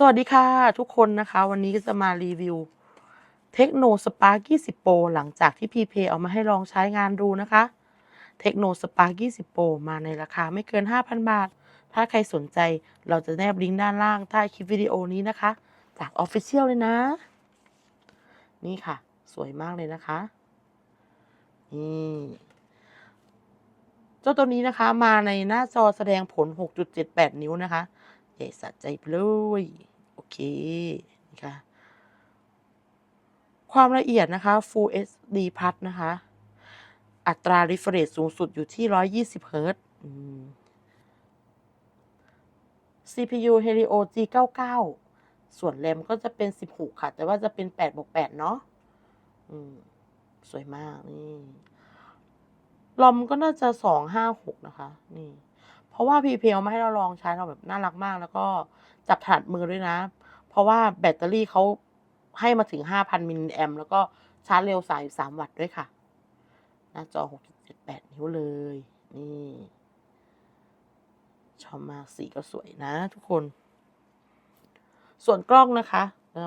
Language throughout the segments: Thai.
สวัสดีค่ะ ทุกคนนะคะ วันนี้ก็จะมารีวิวเทคโนสปาร์ก20 Pro หลังจากที่พีเพเอามาให้ลองใช้งานดูนะคะเทคโนสปาร์ก20 Pro มาในราคาไม่เกิน 5,000 บาท ถ้าใครสนใจเราจะแนบลิงก์ด้านล่างใต้คลิปวิดีโอนี้นะคะ จาก Official เลยนะ นี่ค่ะ สวยมากเลยนะคะนี่เจ้าตัวนี้นะคะมาในหน้าจอแสดงผล 6.78 นิ้วนะคะ ใหญ่สะใจไปเลยโอเคนี่ค่ะความละเอียดนะคะ Full HD Plus นะคะ อัตรา refresh สูงสุดอยู่ที่ 120 Hz อืม CPU Helio G99 ส่วนแรมก็จะเป็น 16 ค่ะ แต่ว่าจะเป็น8บวก8เนาะสวยมาก นี่ลอมก็น่าจะ 256 นะคะ นี่ ราะว่าพีเพเอามาให้เราลองใช้เราแบบน่ารักมาก แล้วก็จับถนัดมือด้วยนะ เพราะว่าแบตเตอรี่เขาให้มาถึง 5,000มิลลิแอมแล้วก็ชาร์จเร็ว 33 วัตต์ด้วยค่ะ หน้าจอ 6.78 นิ้วเลย นี่ชอบมากสีก็สวยนะทุกคน ส่วนกล้องนะคะ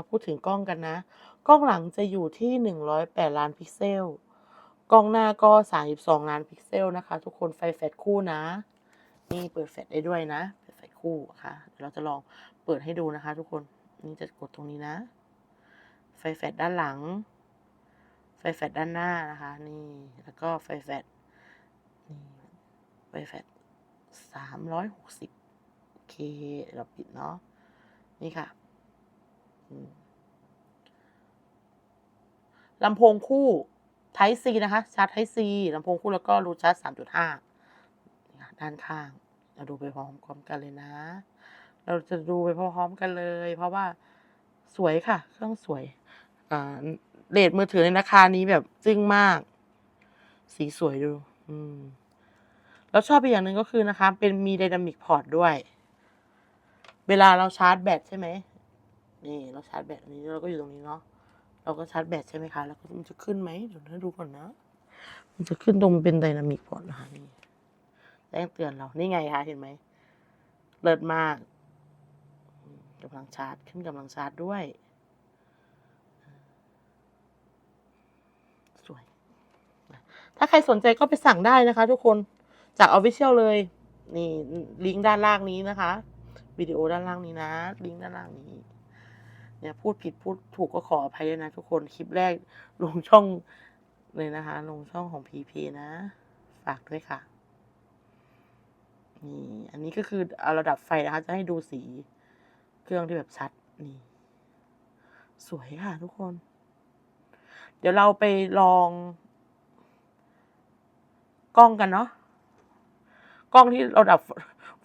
พูดถึงกล้องกันนะ กล้องหลังจะอยู่ที่ 108 ล้านพิกเซล กล้องหน้าก็ 32 ล้านพิกเซลนะคะ ทุกคนไฟแฟลชคู่นะ นี่เปิดแฟลชได้ด้วยนะเปิดแฟลชคู่ค่ะเดี๋ยวเราจะลองเปิดให้ดูนะคะ ทุกคนนี่จะกดตรงนี้นะ ไฟแฟลชด้านหลัง ไฟแฟลชด้านหน้านะคะ นี่แล้วก็ไฟแฟลชนี่ไฟแฟลชสามร้อยหกสิบเคเราปิดเนาะนี่ค่ะลำโพงคู่ Type C นะคะ ชาร์จ Type C ลำโพงคู่แล้วก็รูชาร์จ3.5ด้านข้าง เราดูไปพร้อมๆกันเลยนะ เราจะดูไปพร้อมๆกันเลย เพราะว่าสวยค่ะ เครื่องสวยเรทมือถือในราคานี้แบบจึ้งมาก สีสวยดู อืม แล้วชอบอีกอย่างหนึ่งก็คือนะคะ เป็นมีไดนามิกพอร์ตด้วย เวลาเราชาร์จแบตใช่ไหมนี่เราชาร์จแบตอันนี้เราก็อยู่ตรงนี้เนาะเราก็ชาร์จแบตใช่ไหมคะ แล้วมันจะขึ้นไหมเดี๋ยวนะดูก่อนนะ มันจะขึ้นตรงเป็นไดนามิกพอร์ตนะคะนี่ แจ้งเตือนเรา นี่ไงคะเห็นไหม เลิศมากกำลังชาร์จ ขึ้นกำลังชาร์จด้วย สวย ถ้าใครสนใจก็ไปสั่งได้นะคะทุกคน จาก Official เลย นี่ลิงก์ด้านล่างนี้นะคะวิดีโอด้านล่างนี้นะ ลิงก์ด้านล่างนี้ เนี่ยพูดผิดพูดถูกก็ขออภัยด้วยนะทุกคน คลิปแรกลงช่องเลยนะคะ ลงช่องของ PP นะ ฝากด้วยค่ะ นี่ อันนี้ก็คือเอาระดับไฟนะคะ จะให้ดูสี เครื่องที่แบบชัด นี่ สวยค่ะทุกคน เดี๋ยวเราไปลอง กล้องกันเนาะ กล้องที่เราดับ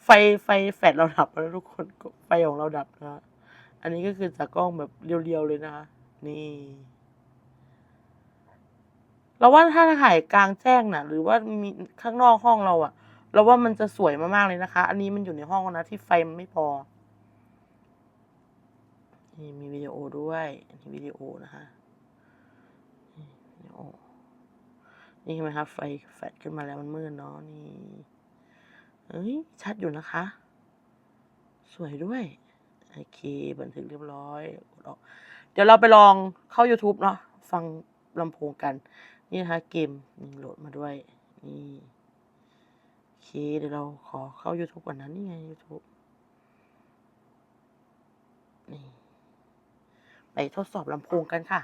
ไฟไฟแฟลชเราดับแล้วทุกคน ไฟของเราดับนะอันนี้ก็คือจากกล้องแบบเรียวๆเลยนะคะ นี่ เราว่าถ้าถ่ายกลางแจ้งนะหรือว่ามีข้างนอกห้องเราอะ เราว่ามันจะสวยมากๆเลยนะคะ อันนี้มันอยู่ในห้องนะที่ไฟมันไม่พอ นี่มีวิดีโอด้วยอันนี้วิดีโอนะคะนี่วิดีโอนี่เห็นไหมคะไฟแฟลชขึ้นมาแล้วมันมืดเนาะนี่เอ้ยชัดอยู่นะคะ สวยด้วยโอเคบันทึกเรียบร้อยกดออกเดี๋ยวเราไปลองเข้า YouTube เนาะฟังลำโพงกัน นี่นะคะเกมโหลดมาด้วยนี่ เคเดี๋ยวเราขอเข้า YouTube ก่อนนะนี่ไง YouTube นี่ไปทดสอบลำโพงกันค่ะ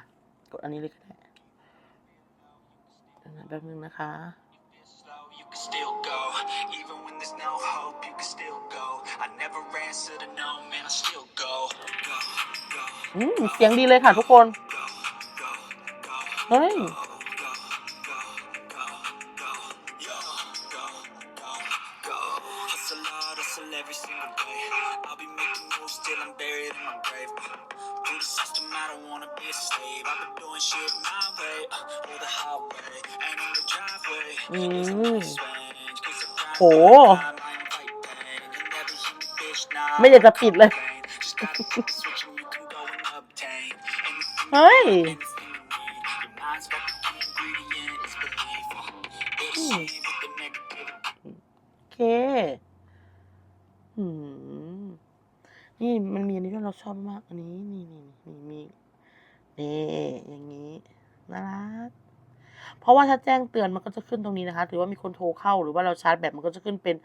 กดอันนี้เลยก็ได้เดี๋ยวนะแป๊บนึงนะคะ slow, you can still go. Even when there's no hope, you can still go. I never answer to no, man, I still go. Go, go, อืมเสียงดีเลยค่ะทุกคน go, go, go, เฮ้ย every single day. I'll be making moves till I'm buried in my grave. Through the system, I don't wanna be a slave. I've been doing shit my way, uh, or the highway, and in the driveway. อืม Swing, 'cause the grind โห time, I invite pain. You never hear me, bitch, nah, ไม่อยากจะปิดเลย Just gotta flip the switch and you can go and obtain anything เฮ้ย you want, anything you need. Your mind's got the key ingredient, it's belief. Bullshit with the negativity. โอเค อืม นี่มันมีอันนี้ด้วยเราชอบมาก อันนี้นี่นี่นี่มีนี่อย่างนี้น่ารักเพราะว่าถ้าแจ้งเตือนมันก็จะขึ้นตรงนี้นะคะถือว่ามีคนโทรเข้าหรือว่าเราชาร์จแบตมันก็จะขึ้นเป็น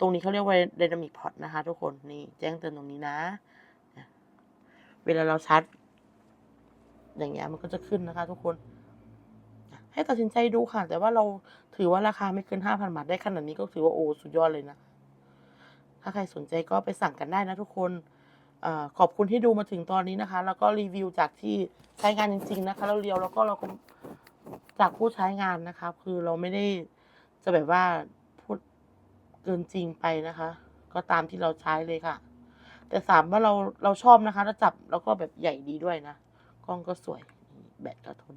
ตรงนี้เขาเรียกว่า dynamic port นะคะ ทุกคนนี่แจ้งเตือนตรงนี้นะ เวลาเราชาร์จอย่างเงี้ยมันก็จะขึ้นนะคะ ทุกคน ให้ตัดสินใจดูค่ะ แต่ว่าเราถือว่าราคาไม่เกินห้าพันบาทได้ขนาดนี้ก็ถือว่าโอ้สุดยอดเลยนะ ถ้าใครสนใจก็ไปสั่งกันได้นะทุกคน ขอบคุณที่ดูมาถึงตอนนี้นะคะ แล้วก็รีวิวจากที่ใช้งานจริง ๆ นะคะแล้วเรียวแล้วก็เราก็จากผู้ใช้งานนะคะ คือเราไม่ได้จะแบบว่าพูดเกินจริงไปนะคะ ก็ตามที่เราใช้เลยค่ะ แต่สามว่าเราเราชอบนะคะแล้วจับแล้วก็แบบใหญ่ดีด้วยนะกล้องก็สวย แบตก็ทน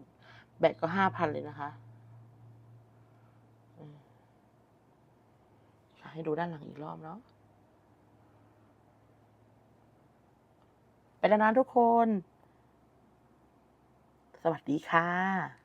แบตก็ห้าพันเลยนะคะให้ดูด้านหลังอีกรอบเนาะ ไปแล้วนะทุกคน สวัสดีค่ะ